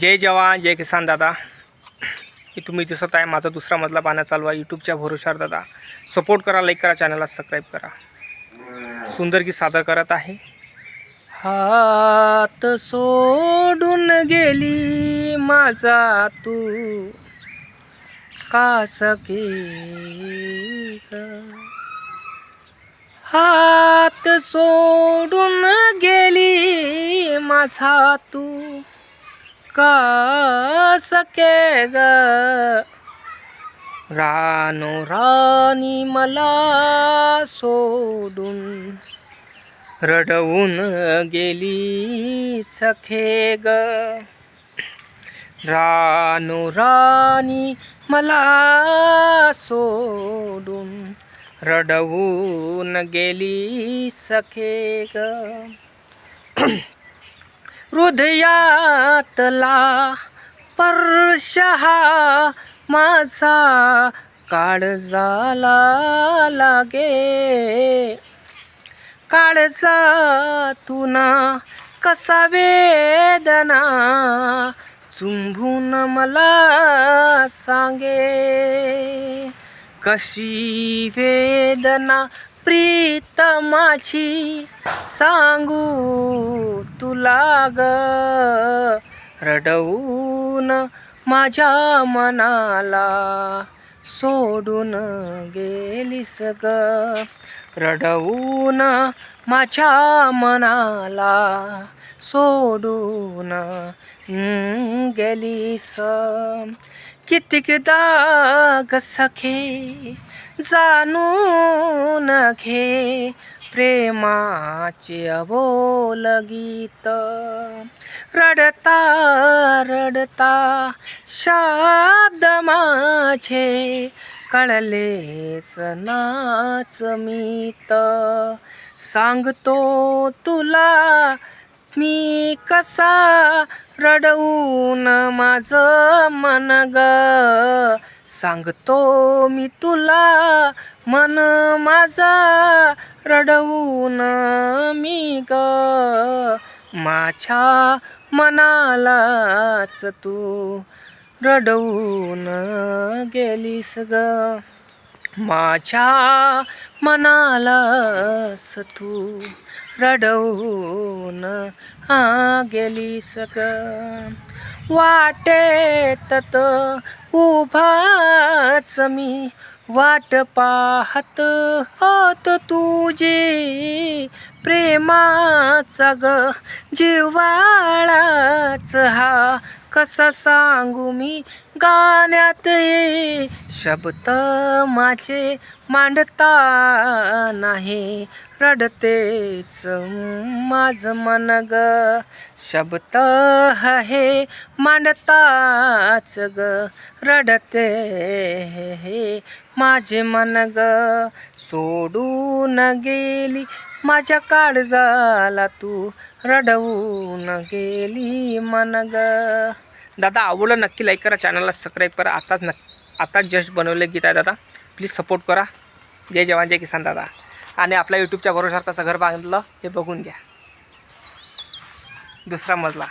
जय जवान जय किसान दादा. हे तुम्ही दिसत आहे. माझा दुसरा मजला बांधण्यात चालू आहे. यूट्यूबच्या भरोशावर दादा. सपोर्ट करा लाईक करा चॅनलला सबस्क्राईब करा. सुंदर गीत सादर करत आहे. हात सोडून गेली माझा तू. का सके हात सोडून गेली माझा तू. का सके ग? रानो राणी मला सोडून रडवून गेली सखे ग. रानो राणी मला सोडून रडवून गेली सखे ग. हृदयातला पर्श हा माझा काळजाला लागे. काळजा तुना कसा वेदना चुंबून मला सांगे. कशी वेदना प्रीत माझी सांगू तुला ग. रडवून माझ्या मनाला सोडून गेलीस ग. रडवून माझ्या मनाला सोडून गेलीस. कितीकदा ग सखे जाणून घे प्रेमाचे अबोल गीत. रडता रडता शब्द माझे कळलेच नाच मीत सांगतो तुला मी कसा रडवून माझं मन ग. सांगतो मी तुला मन माझा रडवून मी ग. माझ्या मनालाच तू रडवून गेलीस ग. माझ्या मनालास तू रडवून हा गेलीस ग. वाटेत उभाच मी वाट पाहत होत तुझी प्रेमाचा ग. जिवाळाच हा कसं सांगू मी गाण्यात ये? शब्द माझे मांडता नाही. रडतेच माझ मन ग. शब्द हे मांडताच ग. रडते हे माझे मन ग. सोडून गेली माझ्या काळजाला तू रडवून गेली मनग. दादा आवडलं नक्की लाईक करा चॅनलला सबस्क्राईब करा. आताच नक् आताच जस्ट बनवले गीत आहे दादा. प्लीज सपोर्ट करा. जय जवान जय किसान दादा. आणि आपल्या यूट्यूबच्या भरोशावर कसं घर बांधलं हे बघून घ्या. दुसरा मजला.